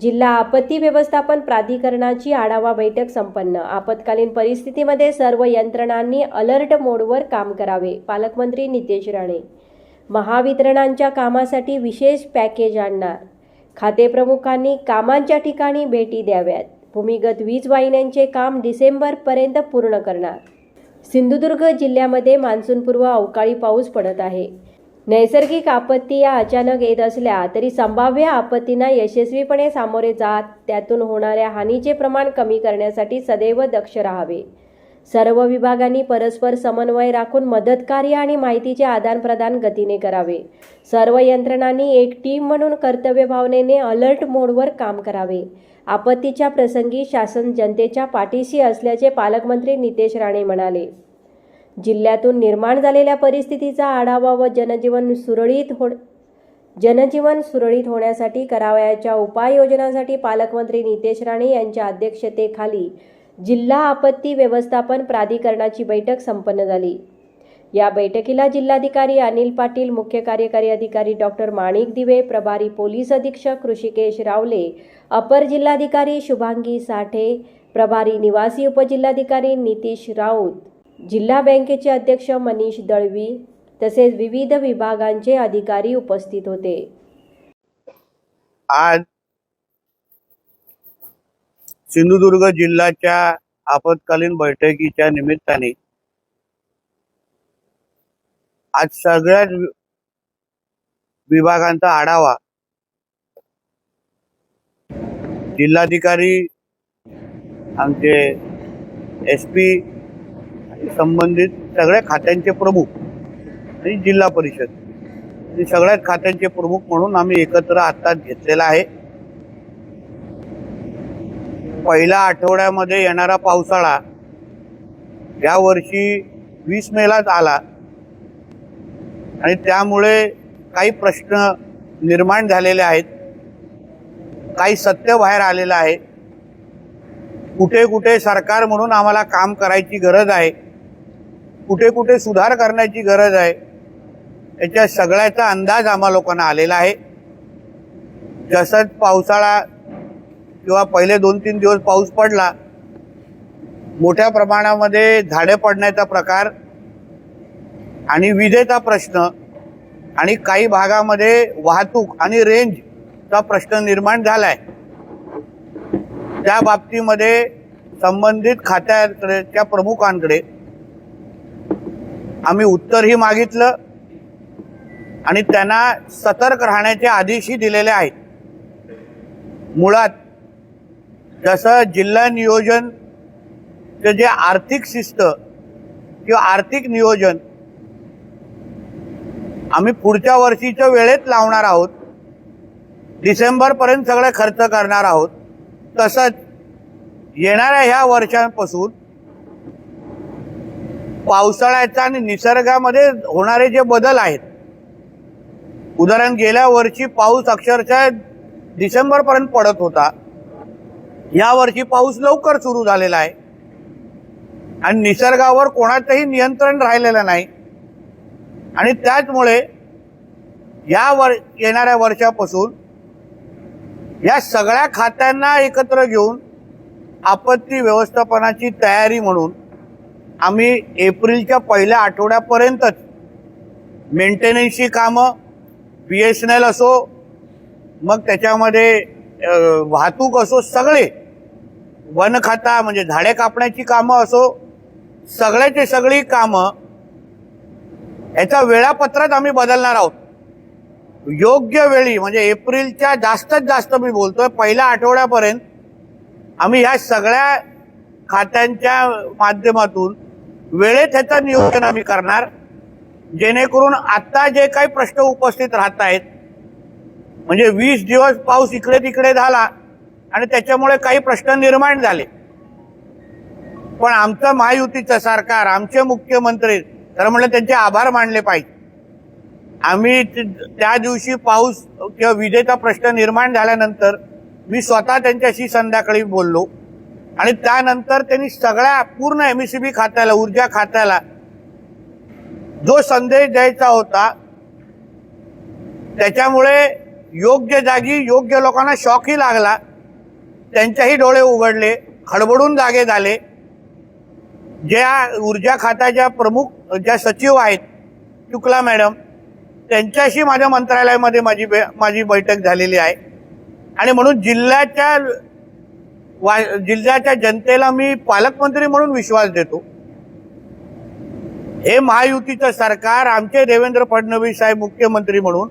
जिल्हा आपत्ती व्यवस्थापन प्राधिकरणाची आढावा बैठक संपन्न. आपत्कालीन परिस्थितीमध्ये सर्व यंत्रणांनी अलर्ट मोडवर काम करावे पालकमंत्री नितेश राणे. महावितरणांच्या कामासाठी विशेष पॅकेज आणणार. खातेप्रमुखांनी कामांच्या ठिकाणी भेटी द्याव्यात. भूमिगत वीज वाहिन्यांचे काम डिसेंबरपर्यंत पूर्ण करणार. सिंधुदुर्ग जिल्ह्यामध्ये मान्सूनपूर्व अवकाळी पाऊस पडत आहे. नैसर्गिक आपत्ती या अचानक येत असल्या तरी संभाव्य आपत्तींना यशस्वीपणे सामोरे जात त्यातून होणाऱ्या हानीचे प्रमाण कमी करण्यासाठी सदैव दक्ष राहावे. सर्व विभागांनी परस्पर समन्वय राखून मदतकार्य आणि माहितीचे आदानप्रदान गतीने करावे. सर्व यंत्रणांनी एक टीम म्हणून कर्तव्य भावनेने अलर्ट मोडवर काम करावे. आपत्तीच्या प्रसंगी शासन जनतेच्या पाठीशी असल्याचे पालकमंत्री नितेश राणे म्हणाले. जिल्ह्यातून निर्माण झालेल्या परिस्थितीचा आढावा व जनजीवन सुरळीत हो जनजीवन सुरळीत होण्यासाठी करावयाच्या उपाययोजनांसाठी पालकमंत्री नितेश राणे यांच्या अध्यक्षतेखाली जिल्हा आपत्ती व्यवस्थापन प्राधिकरणाची बैठक संपन्न झाली. या बैठकीला जिल्हाधिकारी अनिल पाटील मुख्य कार्यकारी अधिकारी डॉक्टर माणिक दिवे प्रभारी पोलीस अधीक्षक ऋषिकेश रावले अपर जिल्हाधिकारी शुभांगी साठे प्रभारी निवासी उपजिल्हाधिकारी नितीश राऊत जिल्हा बँकेचे अध्यक्ष मनीष दळवी तसेच विविध विभागांचे अधिकारी उपस्थित होते. आज सिंधुदुर्ग जिल्ह्याच्या आपत्कालीन बैठकीच्या निमित्ताने आज सगळ्याच विभागांचा आढावा जिल्हाधिकारी आमचे एस पी संबंधित सगळ्या खात्यांचे प्रमुख आणि जिल्हा परिषद. हे सगळ्याच खात्यांचे प्रमुख म्हणून आम्ही एकत्र आत्ताच घेतलेला आहे. पहिल्या आठवड्यामध्ये येणारा पावसाळा या वर्षी वीस मेलाच आला. आणि त्यामुळे काही प्रश्न निर्माण झालेले आहेत. काही सत्य बाहेर आलेलं आहे. कुठे कुठे सरकार म्हणून आम्हाला काम करायची गरज आहे. कुठे कुठे सुधार करण्याची गरज आहे याच्या सगळ्याचा अंदाज आम्हा लोकांना आलेला आहे. जसंच पावसाळा किंवा पहिले दोन तीन दिवस पाऊस पडला मोठ्या प्रमाणामध्ये झाडे पडण्याचा प्रकार आणि विजेचा प्रश्न आणि काही भागामध्ये वाहतूक आणि रेंजचा प्रश्न निर्माण झालाय. त्या बाबतीमध्ये संबंधित खात्याकडे त्या प्रमुखांकडे आम्ही उत्तरही मागितलं आणि त्यांना सतर्क राहण्याचे आदेशही दिलेले आहेत. मुळात जसं जिल्हा नियोजन जे आर्थिक शिस्त किंवा आर्थिक नियोजन आम्ही पुढच्या वर्षीच्या वेळेत लावणार आहोत. डिसेंबरपर्यंत सगळे खर्च करणार आहोत. तसंच येणाऱ्या ह्या वर्षांपासून पावसाळ्याचा आणि निसर्गामध्ये होणारे जे बदल आहेत. उदाहरण गेल्या वर्षी पाऊस अक्षरशः डिसेंबरपर्यंत पडत होता. यावर्षी पाऊस लवकर सुरू झालेला आहे. आणि निसर्गावर कोणाचंही नियंत्रण राहिलेलं नाही. आणि त्याचमुळे या वर येणाऱ्या वर्षापासून या सगळ्या खात्यांना एकत्र घेऊन आपत्ती व्यवस्थापनाची तयारी म्हणून आम्ही एप्रिलच्या पहिल्या आठवड्यापर्यंतच मेंटेनन्सची कामं बी एस एन एल असो मग त्याच्यामध्ये वाहतूक असो सगळे. वनखाता म्हणजे झाडे कापण्याची कामं असो सगळ्याची सगळी कामं याचा वेळापत्रक आम्ही बदलणार आहोत. योग्य वेळी म्हणजे एप्रिलच्या जास्तीत जास्त मी बोलतोय पहिल्या आठवड्यापर्यंत आम्ही ह्या सगळ्या खात्यांच्या माध्यमातून वेळेत ह्याचं नियोजन आम्ही करणार. जेणेकरून आता जे काही प्रश्न उपस्थित राहत आहेत म्हणजे वीस दिवस पाऊस इकडे तिकडे झाला आणि त्याच्यामुळे काही प्रश्न निर्माण झाले. पण आमचं महायुतीचं सरकार आमचे मुख्यमंत्री तर म्हणलं त्यांचे आभार मानले पाहिजे. आम्ही त्या दिवशी पाऊस किंवा विजेचा प्रश्न निर्माण झाल्यानंतर मी स्वतः त्यांच्याशी संध्याकाळी बोललो. आणि त्यानंतर त्यांनी सगळ्या पूर्ण एमएससीबी खात्याला ऊर्जा खात्याला जो संदेश द्यायचा होता त्याच्यामुळे योग्य जागी योग्य लोकांना शॉकही लागला. त्यांच्याही डोळे उघडले खडबडून जागे झाले. ज्या ऊर्जा खात्याच्या प्रमुख ज्या सचिव आहेत शुक्ला मॅडम त्यांच्याशी माझ्या मंत्रालयामध्ये माझी बे- माझी बैठक झालेली आहे. आणि म्हणून जिल्ह्याच्या वा जिल्ह्याच्या जनतेला मी पालकमंत्री म्हणून विश्वास देतो. हे महायुतीचं सरकार आमचे देवेंद्र फडणवीस साहेब मुख्यमंत्री म्हणून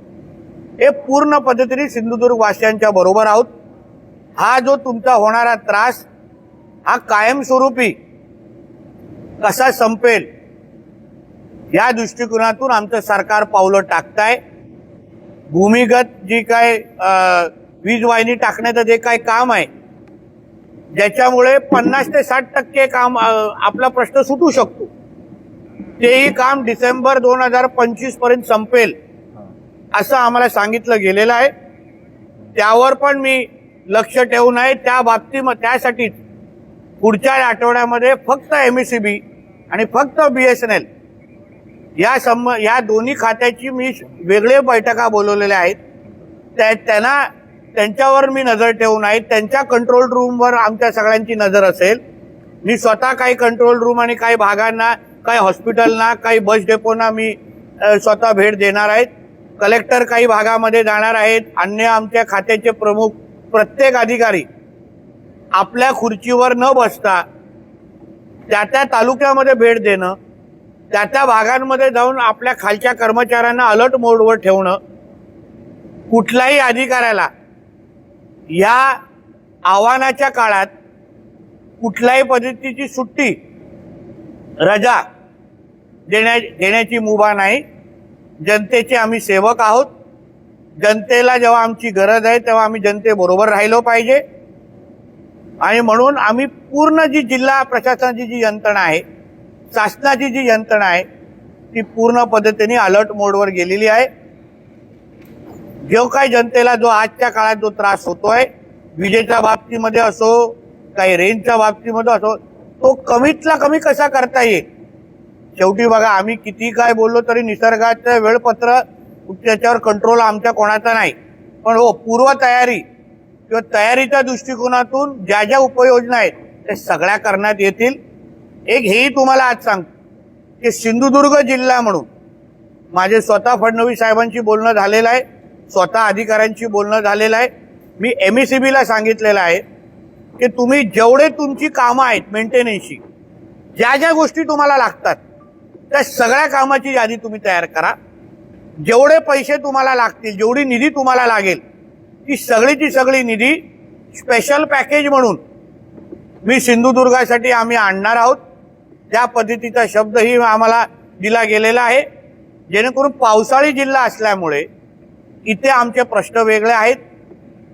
हे पूर्ण पद्धतीने सिंधुदुर्ग वासियांच्या बरोबर आहोत. हा जो तुमचा होणारा त्रास हा कायमस्वरूपी कसा संपेल या दृष्टिकोनातून आमचं सरकार पावलं टाकताय. भूमिगत जी काय वीज वाहिनी टाकण्याचं जे काय काम आहे ज्याच्यामुळे पन्नास ते साठ टक्के काम आपला प्रश्न सुटू शकतो. तेही काम डिसेंबर दोन हजार पंचवीसपर्यंत संपेल असं आम्हाला सांगितलं गेलेलं आहे. त्यावर पण मी लक्ष ठेवून आहे. त्या बाबतीमध्ये त्यासाठीच पुढच्या आठवड्यामध्ये फक्त एम सी बी आणि फक्त बी एस एन एल या सम या दोन्ही खात्याची मी वेगळे बैठका बोलवलेल्या आहेत. त्या त्यांना त्यांच्यावर मी नजर ठेवून आहे त्यांच्या कंट्रोल रूमवर आमच्या सगळ्यांची नजर असेल. मी स्वतः काही कंट्रोल रूम आणि काही भागांना काही हॉस्पिटलना काही बस डेपोना मी स्वतः भेट देणार आहेत. कलेक्टर काही भागामध्ये जाणार आहेत. अन्य आमच्या खात्याचे प्रमुख प्रत्येक अधिकारी आपल्या खुर्चीवर न बसता त्या त्या तालुक्यामध्ये भेट देणं त्या त्या भागांमध्ये जाऊन आपल्या खालच्या कर्मचाऱ्यांना अलर्ट मोडवर ठेवणं कुठल्याही अधिकाऱ्याला या आव्हानाच्या काळात कुठल्याही पद्धतीची सुट्टी रजा देण्या देण्याची मुभा नाही. जनतेचे आम्ही सेवक आहोत. जनतेला जेव्हा आमची गरज आहे तेव्हा आम्ही जनतेबरोबर राहिलो पाहिजे. आणि म्हणून आम्ही पूर्ण जी जिल्हा प्रशासनाची जी यंत्रणा आहे शासनाची जी यंत्रणा आहे ती पूर्ण पद्धतीने अलर्ट मोडवर गेलेली आहे. जो काही जनतेला जो आजच्या काळात जो त्रास होतोय विजेच्या बाबतीमध्ये असो काही रेंजच्या बाबतीमध्ये असो तो कमीतला कमी कसा करता येईल? शेवटी बघा आम्ही किती काय बोललो तरी निसर्गाचं वेळपत्र त्याच्यावर कंट्रोल आमच्या कोणाचा नाही. पण हो पूर्वतयारी किंवा तयारीच्या दृष्टिकोनातून ज्या ज्या उपाययोजना आहेत त्या सगळ्या करण्यात येतील. एक हेही तुम्हाला आज सांगतो की सिंधुदुर्ग जिल्हा म्हणून माझे स्वतः फडणवीस साहेबांशी बोलणं झालेलं आहे. स्वतः अधिकाऱ्यांशी बोलणं झालेलं आहे. मी एम ई सी बीला सांगितलेलं आहे की तुम्ही जेवढे तुमची कामं आहेत मेंटेनन्सची ज्या ज्या गोष्टी तुम्हाला लागतात त्या सगळ्या कामाची यादी तुम्ही तयार करा. जेवढे पैसे तुम्हाला लागतील जेवढी निधी तुम्हाला लागेल ती सगळीची सगळी निधी स्पेशल पॅकेज म्हणून मी सिंधुदुर्गासाठी आम्ही आणणार आहोत. त्या पद्धतीचा शब्दही आम्हाला दिला गेलेला आहे. जेणेकरून पावसाळी जिल्हा असल्यामुळे इथे आमचे प्रश्न वेगळे आहेत.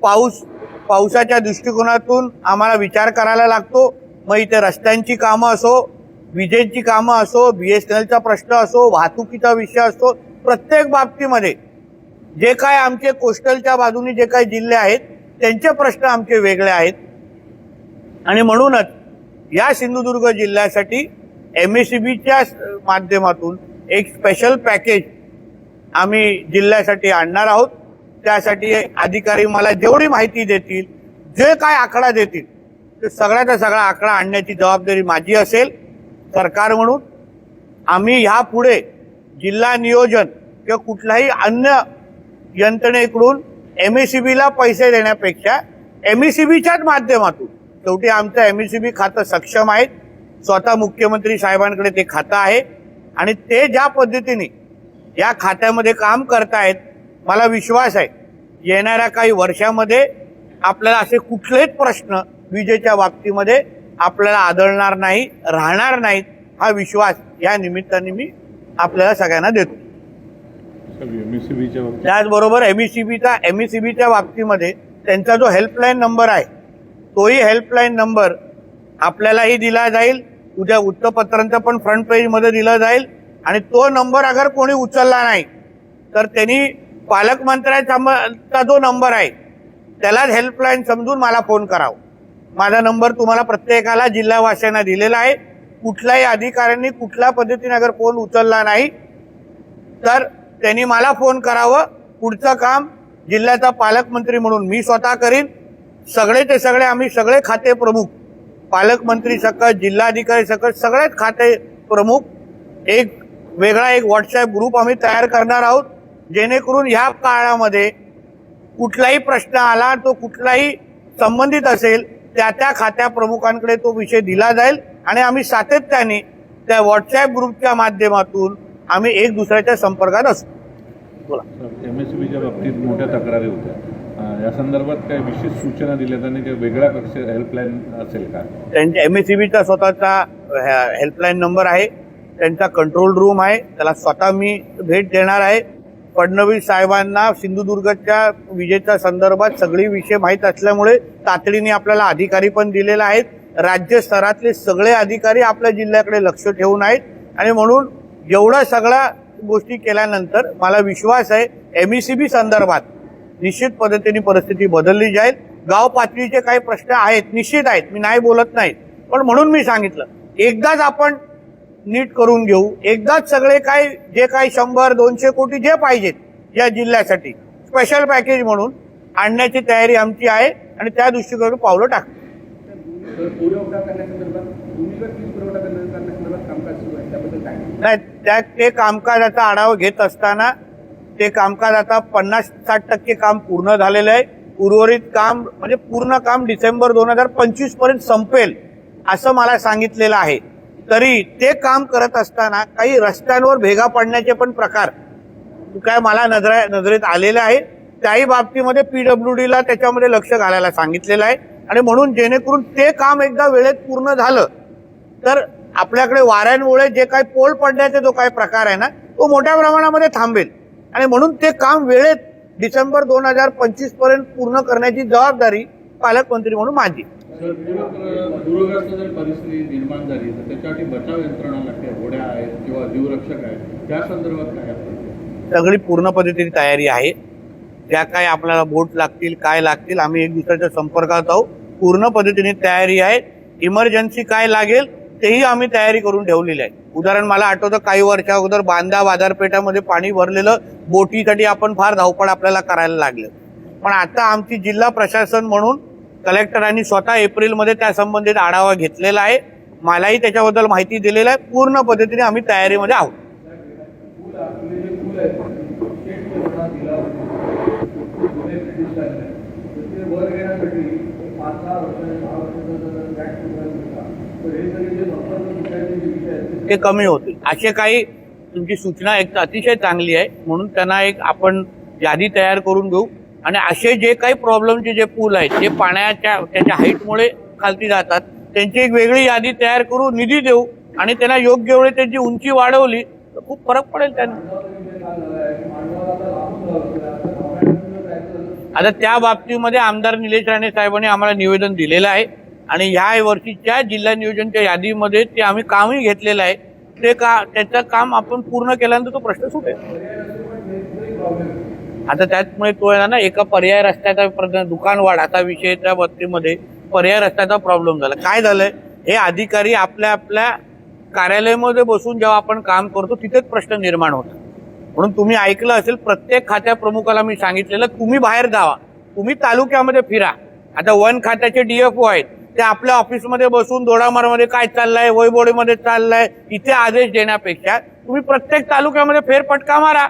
पाऊस पावसाच्या दृष्टिकोनातून आम्हाला विचार करायला लागतो. मग इथे रस्त्यांची कामं असो विजेची कामं असो बी एस एन एलचा प्रश्न असो वाहतुकीचा विषय असो प्रत्येक बाबतीमध्ये जे काय आमचे कोस्टलच्या बाजूने जे काही जिल्हे आहेत त्यांचे प्रश्न आमचे वेगळे आहेत. आणि म्हणूनच या सिंधुदुर्ग जिल्ह्यासाठी एम एस सी बीच्या माध्यमातून एक स्पेशल पॅकेज आम्ही जिल्ह्यासाठी आणणार आहोत. त्यासाठी अधिकारी मला जेवढी माहिती देतील जे काय आकडा देतील ते सगळ्याचा सगळा आकडा आणण्याची जबाबदारी माझी असेल सरकार म्हणून. आम्ही ह्यापुढे जिल्हा नियोजन किंवा कुठल्याही अन्य यंत्रणेकडून एम एस सी बीला पैसे देण्यापेक्षा एम एस सी बीच्याच माध्यमातून शेवटी आमचं एम एस सी बी खातं सक्षम आहे स्वतः मुख्यमंत्री साहेबांकडे ते खातं आहे. आणि ते ज्या पद्धतीने या खात्यामध्ये काम करतायत मला विश्वास आहे. येणाऱ्या काही वर्षामध्ये आपल्याला असे कुठलेच प्रश्न विजेच्या बाबतीमध्ये आपल्याला आदळणार नाही राहणार नाहीत हा विश्वास या निमित्ताने मी आपल्याला सगळ्यांना देतो. एमएससीबीच्या बाबतीत त्याचबरोबर एमईसीबीचा एमईसीबीच्या बाबतीमध्ये त्यांचा जो हेल्पलाईन नंबर आहे तोही हेल्पलाईन नंबर आपल्यालाही दिला जाईल. उद्या वृत्तपत्रांचं पण फ्रंट पेजमध्ये दिला जाईल. आणि तो नंबर अगर कोणी उचलला नाही तर त्यांनी पालकमंत्र्यांचा जो नंबर आहे त्यालाच हेल्पलाईन समजून मला फोन करावा. माझा नंबर तुम्हाला प्रत्येकाला जिल्हावासियांना दिलेला आहे. कुठल्याही अधिकाऱ्यांनी कुठल्या पद्धतीने अगर फोन उचलला नाही तर त्यांनी मला फोन करावं. पुढचं काम जिल्ह्याचा पालकमंत्री म्हणून मी स्वतः करीन. सगळे ते सगळे आम्ही सगळे खाते प्रमुख पालकमंत्री सकट जिल्हाधिकारी सकट सगळेच खाते प्रमुख एक वेगळा एक व्हॉट्सअप ग्रुप आम्ही तयार करणार आहोत जेणेकरून ह्या काळामध्ये कुठलाही प्रश्न आला तो कुठलाही संबंधित असेल त्या त्या खात्या प्रमुखांकडे तो विषय दिला जाईल आणि आम्ही सातत्याने त्या व्हॉट्सअप ग्रुपच्या माध्यमातून आम्ही एक दुसऱ्याच्या संपर्कात असतो बोला. एम एस बीच्या बाबतीत मोठ्या तक्रारी होत्या. या संदर्भात काही विशेष सूचना काही वेगळा कक्ष हेल्पलाईन असेल का? त्यांच्या एम एस सी बीचा स्वतःचा हेल्पलाईन नंबर आहे. त्यांचा कंट्रोल रूम आहे. त्याला स्वतः मी भेट देणार आहे. फडणवीस साहेबांना सिंधुदुर्गच्या विजेच्या संदर्भात सगळी विषय माहीत असल्यामुळे तातडीने आपल्याला अधिकारी पण दिलेला आहेत. राज्य स्तरातले सगळे अधिकारी आपल्या जिल्ह्याकडे लक्ष ठेवून आहेत. आणि म्हणून एवढ्या सगळ्या गोष्टी केल्यानंतर मला विश्वास आहे एम ई सी बी संदर्भात निश्चित पद्धतीने परिस्थिती बदलली जाईल. गाव पातळीचे काही प्रश्न आहेत निश्चित आहेत. मी नाही बोलत नाही. पण म्हणून मी सांगितलं एकदाच आपण नीट करून घेऊ. एकदाच सगळे काय जे काही शंभर दोनशे कोटी जे पाहिजेत या जिल्ह्यासाठी स्पेशल पॅकेज म्हणून आणण्याची तयारी आमची आहे आणि त्या दृष्टीकडून पावलं टाकू. काय? नाही त्या ते कामकाजाचा आढावा घेत असताना ते कामकाज आता पन्नास साठ टक्के काम पूर्ण झालेलं आहे. उर्वरित काम म्हणजे पूर्ण काम डिसेंबर दोन हजार पंचवीसपर्यंत संपेल असं मला सांगितलेलं आहे. तरी ते काम करत असताना काही रस्त्यांवर भेगा पडण्याचे पण प्रकार काय मला नजरा नजरेत आलेले आहे त्याही बाबतीमध्ये पीडब्ल्यू डीला त्याच्यामध्ये लक्ष घालायला सांगितलेलं आहे. आणि म्हणून जेणेकरून ते काम एकदा वेळेत पूर्ण झालं तर आपल्याकडे वाऱ्यांमुळे जे काही पोल पडण्याचा जो काही प्रकार आहे ना तो मोठ्या प्रमाणामध्ये थांबेल. आणि म्हणून ते काम वेळेत डिसेंबर दोन हजार पंचवीसपर्यंत पूर्ण करण्याची जबाबदारी पालकमंत्री म्हणून माझी. सर पूरग्रस्त जर परिस्थिती निर्माण झाली तर त्याच्यासाठी बचाव यंत्रणा लागते होड्या आहेत किंवा जीवरक्षक आहेत? त्या संदर्भात काय सगळी पूर्ण पद्धतीने तयारी आहे. ज्या काय आपल्याला बोट लागतील काय लागतील आम्ही एक दुसऱ्याच्या संपर्कात आहोत. पूर्ण पद्धतीने तयारी आहे. इमर्जन्सी काय लागेल तेही आम्ही तयारी करून ठेवलेली आहे. उदाहरण मला आठवतं काही वर्षा अगोदर बांधा बाजारपेठामध्ये पाणी भरलेलं बोटीसाठी आपण फार धावपळ आपल्याला करायला लागलं. पण आता आमची जिल्हा प्रशासन म्हणून कलेक्टरांनी स्वतः एप्रिलमध्ये त्या संबंधित आढावा घेतलेला आहे. मलाही त्याच्याबद्दल माहिती दिलेली आहे. पूर्ण पद्धतीने आम्ही तयारीमध्ये आहोत. ते ते कमी होतील. असे काही तुमची सूचना एक तर अतिशय चांगली आहे. म्हणून त्यांना एक आपण यादी तयार करून घेऊ. आणि असे जे काही प्रॉब्लेमचे जे पूल आहेत ते पाण्याच्या त्याच्या हाईटमुळे खालती जातात त्यांची एक वेगळी यादी तयार करू निधी देऊ आणि त्यांना योग्य वेळी त्यांची उंची वाढवली तर खूप फरक पडेल त्यांना. आता त्या बाबतीमध्ये आमदार निलेश राणे साहेबांनी आम्हाला निवेदन दिलेलं आहे आणि ह्या वर्षीच्या जिल्हा नियोजनच्या यादीमध्ये ते आम्ही कामही घेतलेलं आहे. ते का त्याचं काम आपण पूर्ण केल्यानंतर तो प्रश्न सुटेल. आता त्याचमुळे तो आहे ना एका पर्याय रस्त्याचा प्रश्न दुकानवाढाचा विषय त्या बाबतीमध्ये पर्याय रस्त्याचा प्रॉब्लेम झाला. काय झालंय? हे अधिकारी आपल्या आपल्या कार्यालयामध्ये बसून जेव्हा आपण काम करतो तिथेच प्रश्न निर्माण होतात. म्हणून तुम्ही ऐकलं असेल प्रत्येक खात्या प्रमुखाला मी सांगितलेलं तुम्ही बाहेर जावा. तुम्ही तालुक्यामध्ये फिरा. आता वन खात्याचे डीएफओ आहेत. ते आपल्या ऑफिसमध्ये बसून दोडामारमध्ये काय चाललंय वैबोडीमध्ये चाललंय इथे आदेश देण्यापेक्षा तुम्ही प्रत्येक तालुक्यामध्ये फेरफटका मारा.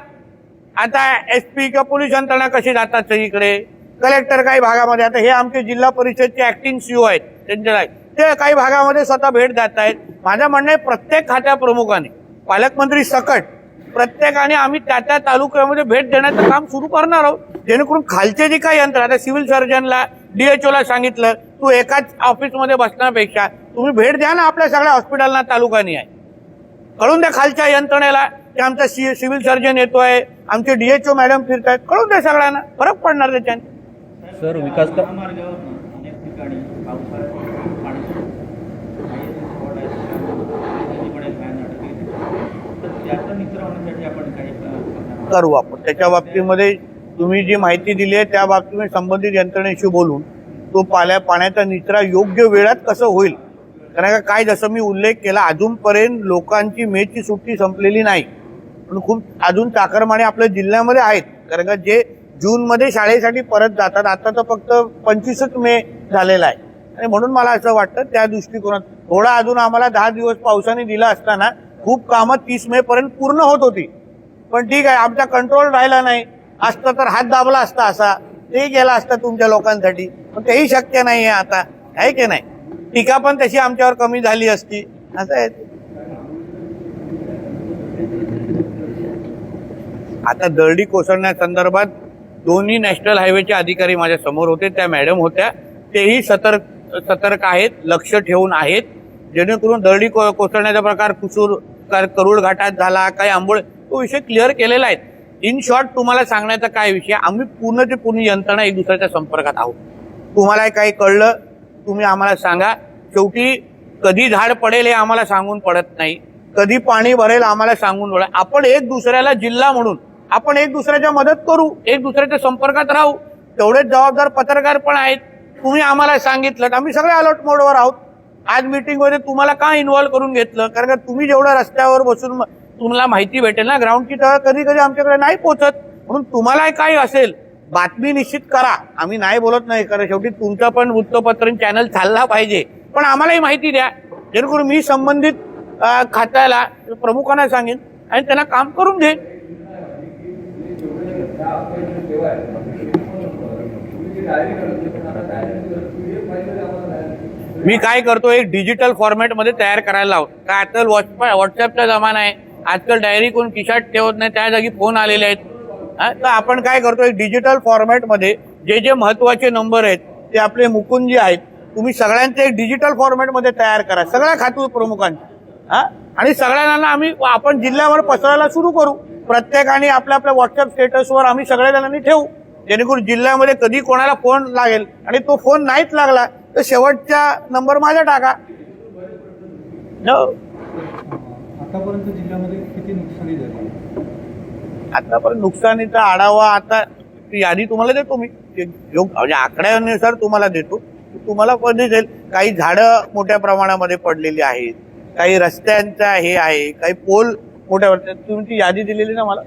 आता एस पी किंवा पोलीस यंत्रणा कशी जातात सगळीकडे? कलेक्टर काही भागामध्ये आता हे आमचे जिल्हा परिषदचे ऍक्टिंग सीओ आहेत त्यांच्या ते काही भागामध्ये स्वतः भेट देत आहेत. माझं म्हणणं आहे प्रत्येक खात्या प्रमुखाने पालकमंत्री सकट प्रत्येकाने आम्ही त्या त्या तालुक्यामध्ये भेट देण्याचं काम सुरू करणार आहोत. जेणेकरून खालचे जे काही यंत्र आता सिव्हिल सर्जनला डीएचओला सांगितलं तू एकाच ऑफिसमध्ये बसण्यापेक्षा तुम्ही भेट द्या ना आपल्या सगळ्या हॉस्पिटलना तालुकानी आहे. कळून द्या खालच्या यंत्रणेला की आमचा सी सिव्हिल सर्जन येतोय आमचे डीएचओ मॅडम फिरतायत. कळून द्या सगळ्यांना फरक पडणार त्याच्याने. सर विकास आहेत आहोत. करू आपण. त्याच्या बाबतीमध्ये तुम्ही जी माहिती दिली आहे त्या बाबतीमध्ये संबंधित यंत्रणेशी बोलून तो पाल्या पाण्याचा निचरा योग्य वेळात कसं होईल? कारण का काय जसं मी उल्लेख केला अजूनपर्यंत लोकांची मेची सुट्टी संपलेली नाही. पण खूप अजून चाकरमाने आपल्या जिल्ह्यामध्ये आहेत. कारण का जे जूनमध्ये शाळेसाठी परत जातात आता तर फक्त पंचवीसच मे झालेला आहे. आणि म्हणून मला असं वाटतं त्या दृष्टिकोनात थोडा अजून आम्हाला दहा दिवस पावसाने दिला असताना खूप कामं तीस मे पर्यंत पूर्ण होत होती. पण ठीक आहे आमचा कंट्रोल राहिला नाही. असतं तर हात दाबला असता असा. ते गेला असता तुमच्या लोकांसाठी. पण तेही शक्य नाही आहे आता. आहे की नाही? टीका पण तशी आमच्यावर कमी झाली असती. असं आहे ते. आता दरडी कोसळण्यासंदर्भात दोन्ही नॅशनल हायवेचे अधिकारी माझ्यासमोर होते. त्या मॅडम होत्या. तेही सतर्क सतर्क आहेत लक्ष ठेवून आहेत. जेणेकरून दरडी को- कोसळण्याचा प्रकार कुसूर कर- करुड घाटात झाला काही आंबोळ तो विषय क्लिअर केलेला आहे. इन शॉर्ट तुम्हाला सांगण्याचा काय विषय? आम्ही पूर्ण ते पूर्ण यंत्रणा एक दुसऱ्याच्या संपर्कात आहोत. तुम्हाला काही कळलं तुम्ही आम्हाला सांगा. शेवटी कधी झाड पडेल हे आम्हाला सांगून पडत नाही. कधी पाणी भरेल आम्हाला सांगून पडेल आपण एक दुसऱ्याला जिल्हा म्हणून आपण एक दुसऱ्याच्या मदत करू. एक दुसऱ्याच्या संपर्कात राहू. तेवढेच जबाबदार पत्रकार पण आहेत. तुम्ही आम्हाला सांगितलं आम्ही सगळे अलर्ट मोडवर आहोत. आज मीटिंगमध्ये तुम्हाला का इन्व्हॉल्व करून घेतलं? कारण का तुम्ही जेवढं रस्त्यावर बसून तुम्हाला माहिती भेटेल ना ग्राउंडची तर कधी कधी आमच्याकडे नाही पोहोचत म्हणून तुम्हाला काही असेल बातमी निश्चित करा. आम्ही नाही बोलत नाही कारण शेवटी तुमचं पण वृत्तपत्र चॅनल चालला पाहिजे. पण आम्हालाही माहिती द्या. जेणेकरून मी संबंधित खात्याला प्रमुखांना सांगेन आणि त्यांना काम करून देईन मी काय करतो एक डिजिटल फॉर्मॅटमध्ये तयार करायला लावतो. काय आजकाल व्हॉट्सअप व्हॉट्सअपचा जमाना आहे. आजकाल डायरी कोण किशात ठेवत नाही त्या जागी फोन आलेले आहेत. तर आपण काय करतो एक डिजिटल फॉर्मॅटमध्ये जे जे महत्त्वाचे नंबर आहेत ते आपले मुकुंद जे आहेत. तुम्ही सगळ्यांचे एक डिजिटल फॉर्मॅटमध्ये तयार करा. सगळ्या खातू प्रमुखांचे. आणि सगळ्यांना आम्ही आपण जिल्ह्यावर पसरायला सुरू करू. प्रत्येकाने आपल्या आपल्या व्हॉट्सअप स्टेटसवर आम्ही सगळ्या जणांनी ठेवू. जेणेकरून जिल्ह्यामध्ये कधी कोणाला फोन लागेल आणि तो फोन नाहीच लागला तर शेवटचा नंबर माझा टाका. आतापर्यंत जिल्ह्यामध्ये किती नुकसानी झाली? आतापर्यंत नुकसानीचा आढावा आता यादी तुम्हाला देतो मी. म्हणजे आकड्यानुसार तुम्हाला देतो. तुम्हाला पण दिसेल? काही झाडं मोठ्या प्रमाणामध्ये पडलेली आहेत. काही रस्त्यांचा हे आहे काही पोल मोठ्या प्रमाणात तुम्ही ती यादी दिलेली ना मला?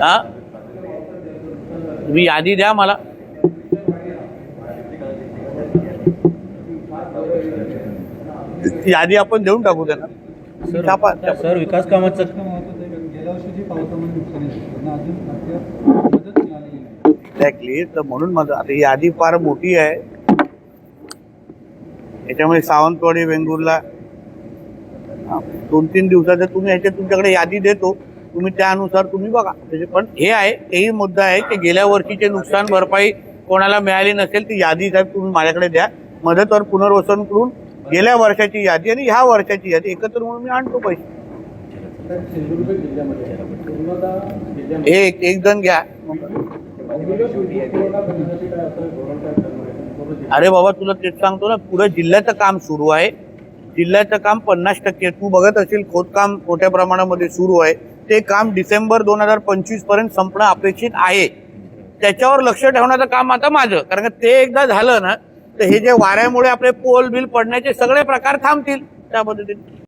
हा? तुम्ही यादी द्या मला. यादी आपण देऊन टाकू त्यांना. सर विकास कामाचं प्रश्न महत्त्वाचा आहे कारण गेल्या वर्षी जी पावसामुळे नुकसानी झाली त्यांना अजून अद्याप मदत मिळालेली नाही एक्झॅक्टली तर म्हणून माझं आता ही यादी फार मोठी आहे. याच्यामुळे सावंतवाडी वेंगुर्ला हा, दोन तीन दिवसाचं तुम्ही ह्याच्यात तुमच्याकडे यादी देतो तुम्ही त्यानुसार तुम्ही बघा. पण हे आहे तेही मुद्दा आहे की गेल्या वर्षीचे नुकसान भरपाई कोणाला मिळाली नसेल ती यादी साहेब तुम्ही माझ्याकडे द्या. मदतवर पुनर्वसन करून गेल्या वर्षाची यादी आणि ह्या वर्षाची यादी एकत्र म्हणून मी आणतो पैसे. हे एक एक जण घ्या. अरे बाबा तुला तेच सांगतो ना पुरं जिल्ह्याचं काम सुरू आहे. जिल्ह्याचं काम पन्नास टक्के. तू बघत असेल खोदकाम मोठ्या प्रमाणामध्ये सुरू आहे. ते काम डिसेंबर दोन हजार पंचवीसपर्यंत संपणं अपेक्षित आहे. त्याच्यावर लक्ष ठेवण्याचं काम आता माझं. कारण का ते एकदा झालं ना तर हे जे वाऱ्यामुळे आपले पोल बिल पडण्याचे सगळे प्रकार थांबतील त्या पद्धतीने.